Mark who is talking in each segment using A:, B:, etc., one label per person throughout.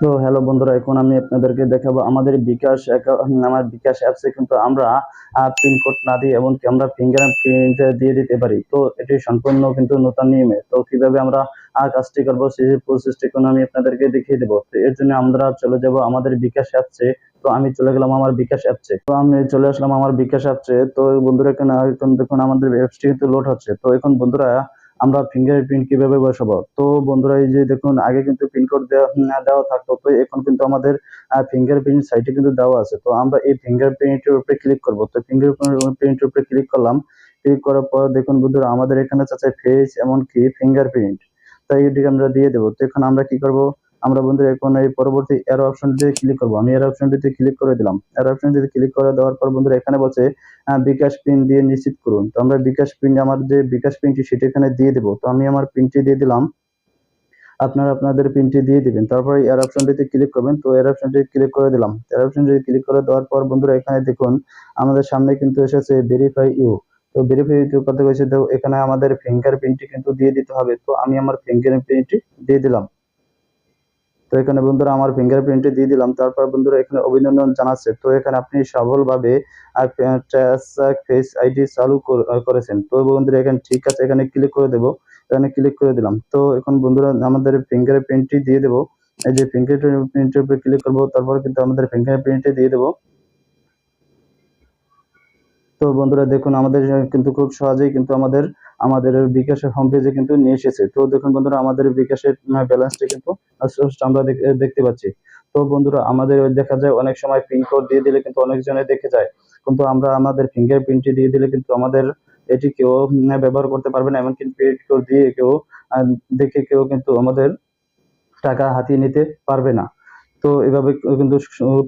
A: তো হ্যালো বন্ধুরা, এখন আমি আপনাদেরকে দেখাবো আমাদের বিকাশ আমার বিকাশ অ্যাপসে কিন্তু আমরা পিনকোড না দিয়ে এমনকি আমরা ফিঙ্গার প্রিন্ট দিয়ে দিতে পারি। তো এটি সম্পূর্ণ কিন্তু নতুন নিয়মে। তো কীভাবে আমরা কাজটি করব সেই প্রসেসটি এখন আমি আপনাদেরকে দেখিয়ে দেবো। তো এর জন্য আমরা চলে যাব আমাদের বিকাশ অ্যাপসে তো আমি চলে গেলাম আমার বিকাশ অ্যাপসে তো আমি চলে আসলাম আমার বিকাশ অ্যাপসে তো বন্ধুরা, এখন দেখুন আমাদের অ্যাপসটি কিন্তু লোড হচ্ছে। তো এখন বন্ধুরা আমরা ফিঙ্গারপ্রিন্ট কীভাবে বসাবো? তো বন্ধুরা, এই যে দেখুন, আগে কিন্তু পিনকোড দেওয়া থাকতো, তো এখন কিন্তু আমাদের ফিঙ্গারপ্রিন্ট সাইটে কিন্তু দেওয়া আছে। তো আমরা এই ফিঙ্গারপ্রিন্টের উপরে ক্লিক করব। তো ফিঙ্গারপ্রিন্টের উপরে ক্লিক করলাম। ক্লিক করার পর দেখুন বন্ধুরা, আমাদের এখানে আছে ফেস এমনকি ফিঙ্গারপ্রিন্ট তাই এটিকে আমরা দিয়ে দেবো। তো এখন আমরা কি করব? আমরা বন্ধুরা, এখন এই পরবর্তী এরো অপশনটিতে ক্লিক করব। আমি এরো অপশনটিতে ক্লিক করে দিলাম। এরো অপশনটিতে ক্লিক করে দেওয়ার পর বন্ধুরা, এখানে বলছে বিকাশ পিন দিয়ে নিশ্চিত করুন। তো আমরা বিকাশ পিন আমার যে বিকাশ পিনটি সেটি এখানে দিয়ে দেবো। তো আমি আমার পিনটি দিয়ে দিলাম। আপনারা আপনাদের পিনটি দিয়ে দিবেন। তারপরে এর অপশনটিতে ক্লিক করবেন। তো এর অপশনটি ক্লিক করে দিলাম। এর অপশনটি ক্লিক করে দেওয়ার পর বন্ধুরা, এখানে দেখুন, আমাদের সামনে কিন্তু এসেছে ভেরিফাই ইউ তো ভেরিফাই ইউ কথা কইছে তো এখানে আমাদের ফিঙ্গার প্রিন্টটি কিন্তু দিয়ে দিতে হবে। তো আমি আমার ফিঙ্গার প্রিন্টটি দিয়ে দিলাম। তো এখানে বন্ধুরা আমার ফিঙ্গার প্রিন্টটি দিয়ে দিলাম। তারপর বন্ধুরা এখানে অভিনন্দন জানাচ্ছে। তো এখানে আপনি সফলভাবে ফেস আইডি চালু করেছেন। তো বন্ধুরা এখানে ঠিক আছে, এখানে ক্লিক করে দেবো। এখানে ক্লিক করে দিলাম। তো এখন বন্ধুরা আমাদের ফিঙ্গার প্রিন্টটি দিয়ে দেবো। এই যে ফিঙ্গার প্রিন্টের উপরে ক্লিক করব, তারপর কিন্তু আমাদের ফিঙ্গার প্রিন্টটি দিয়ে দেবো। তো বন্ধুরা দেখুন, আমাদের কিন্তু খুব সহজেই কিন্তু আমাদের আমাদের বিকাশের হোম পেজে কিন্তু নিয়ে এসেছে। তো দেখুন বন্ধুরা, আমাদের বিকাশের ব্যালেন্সটি কিন্তু আমরা দেখ- দেখতে পাচ্ছি। তো বন্ধুরা, আমাদের দেখা যায় অনেক সময় পিন কোড দিয়ে দিলে কিন্তু অনেকজনে দেখে যায়। কিন্তু আমরা আমাদের ফিঙ্গার প্রিন্টটি দিয়ে দিলে কিন্তু আমাদের এটি কেউ ব্যবহার করতে পারবে না। এমনকি পিন কোড দিয়ে কেউ দেখে কেউ কিন্তু আমাদের টাকা হাতিয়ে নিতে পারবে না। তো এভাবে কিন্তু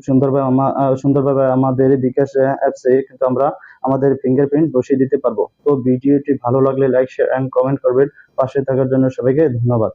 A: সুন্দরভাবে আমা- সুন্দরভাবে আমাদের বিকাশ অ্যাপসে কিন্তু আমরা আমাদের ফিঙ্গারপ্রিন্ট বসিয়ে দিতে পারব। তো ভিডিওটি ভালো লাগলে লাইক শেয়ার অ্যান্ড কমেন্ট করবেন। পাশে থাকার জন্য সবাইকে ধন্যবাদ।